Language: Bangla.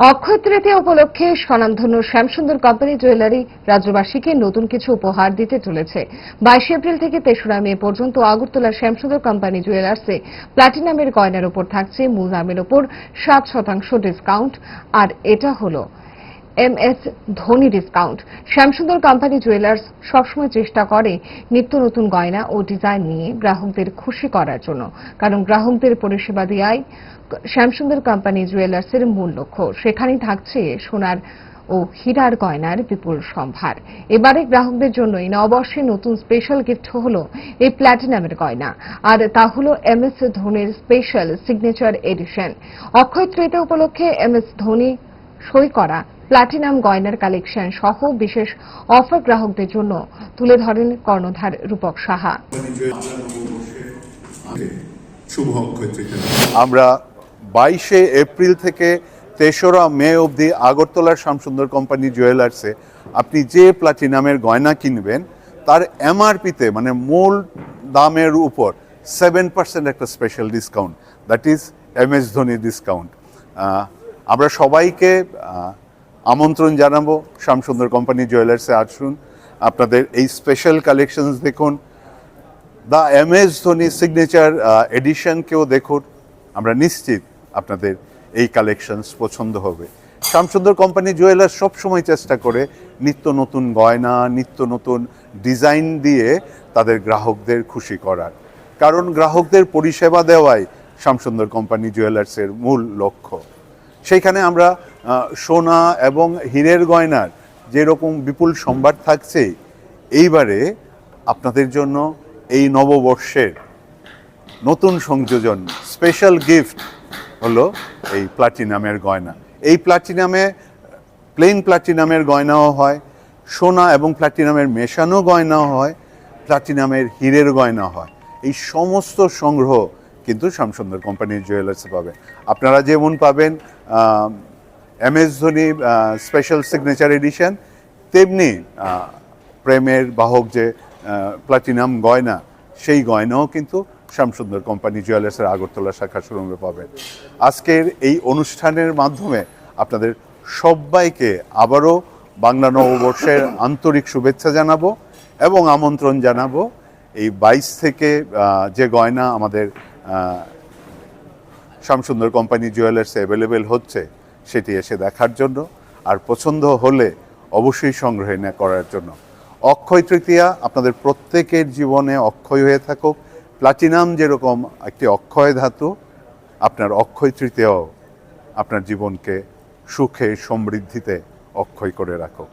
অক্ষয় তৃতীয়া উপলক্ষে স্বনামধন্য শ্যামসুন্দর কোম্পানি জুয়েলারি রাজ্যবাসীকে নতুন কিছু উপহার দিতে চলেছে। বাইশে এপ্রিল থেকে তেসরা মে পর্যন্ত আগরতলা শ্যামসুন্দর কোম্পানি জুয়েলার্সে প্লাটিনামের গয়নার উপর থাকছে মূল দামের উপর সাত শতাংশ ডিসকাউন্ট। আর এটা হলো M S Dhoni discount Shyamsundar company jewellers সবসময় চেষ্টা করে নিত্য নতুন গয়না ও ডিজাইন নিয়ে গ্রাহকদের খুশি করার জন্য। কারণ গ্রাহকদের পরিষেবা দেওয়াই শ্যামসুন্দর কোম্পানি জুয়েলার্সের মূল লক্ষ্য। সেখানেই থাকছে সোনার ও হীরার গয়নার বিপুল সম্ভার। এবারে গ্রাহকদের জন্যই নববর্ষে নতুন স্পেশাল গিফট হলো এই প্ল্যাটিনামের গয়না। আর তা হলো এম এস ধোনির special signature edition Akshaya Tritiya উপলক্ষে এম এস ধোনি সই করা প্লাটিনাম গয়নার কালেকশন সহ বিশেষ অফার গ্রাহকদের জন্য তুলে ধরেন কর্ণধার রূপক সাহা। আমরা বাইশে এপ্রিল থেকে তেসরা মে অবধি আগরতলার শ্যামসুন্দর কোম্পানি জুয়েলার্সে আপনি যে প্লাটিনামের গয়না কিনবেন, তার এমআরপিতে মানে মূল দামের উপর সেভেন পার্সেন্ট একটা special discount that is M S Dhoni discount আমরা সবাইকে আমন্ত্রণ জানাব শ্যামসুন্দর কোম্পানি জুয়েলার্সে আসুন। আপনাদের এই স্পেশাল কালেকশনস দেখুন। The M S Dhoni signature এডিশনকেও দেখুন। আমরা নিশ্চিত আপনাদের এই কালেকশনস পছন্দ হবে। শ্যামসুন্দর কোম্পানি জুয়েলার সবসময় চেষ্টা করে নিত্য নতুন গয়না, নিত্য নতুন ডিজাইন দিয়ে তাদের গ্রাহকদের খুশি করার। কারণ গ্রাহকদের পরিষেবা দেওয়াই শ্যামসুন্দর কোম্পানি জুয়েলার্সের মূল লক্ষ্য। সেইখানে আমরা সোনা এবং হীরের গয়নার যেরকম বিপুল সম্ভার থাকছে, এইবারে আপনাদের জন্য এই নববর্ষের নতুন সংযোজন স্পেশাল গিফট হলো এই প্লাটিনামের গয়না। এই প্লাটিনামে প্লেন প্লাটিনামের গয়নাও হয়, সোনা এবং প্লাটিনামের মেশানো গয়নাও হয় প্লাটিনামের হীরের গয়না হয়। এই সমস্ত সংগ্রহ কিন্তু শ্যামসুন্দর কোম্পানির জুয়েলার্সে পাবেন আপনারা যেমন পাবেন M S Dhoni special signature edition তেমনি প্রেমের বাহক যে প্লাটিনাম গয়না, সেই গয়নাও কিন্তু শ্যামসুন্দর কোম্পানি জুয়েলার্সের আগরতলা শাখা শোরুমে পাবেন। আজকের এই অনুষ্ঠানের মাধ্যমে আপনাদের সবাইকে আবারও বাংলা নববর্ষের আন্তরিক শুভেচ্ছা জানাব এবং আমন্ত্রণ জানাব। এই বাইশ থেকে যে গয়না আমাদের শ্যামসুন্দর কোম্পানি জুয়েলার্সে অ্যাভেলেবেল হচ্ছে সেটি এসে দেখার জন্য, আর পছন্দ হলে অবশ্যই সংগ্রহে না করার জন্য। অক্ষয় তৃতীয়া, আপনাদের প্রত্যেকের জীবনে অক্ষয় হয়ে থাকুক। প্লাটিনাম যেরকম একটি অক্ষয় ধাতু, আপনার অক্ষয় তৃতীয়াও আপনার জীবনকে সুখে সমৃদ্ধিতে অক্ষয় করে রাখুক।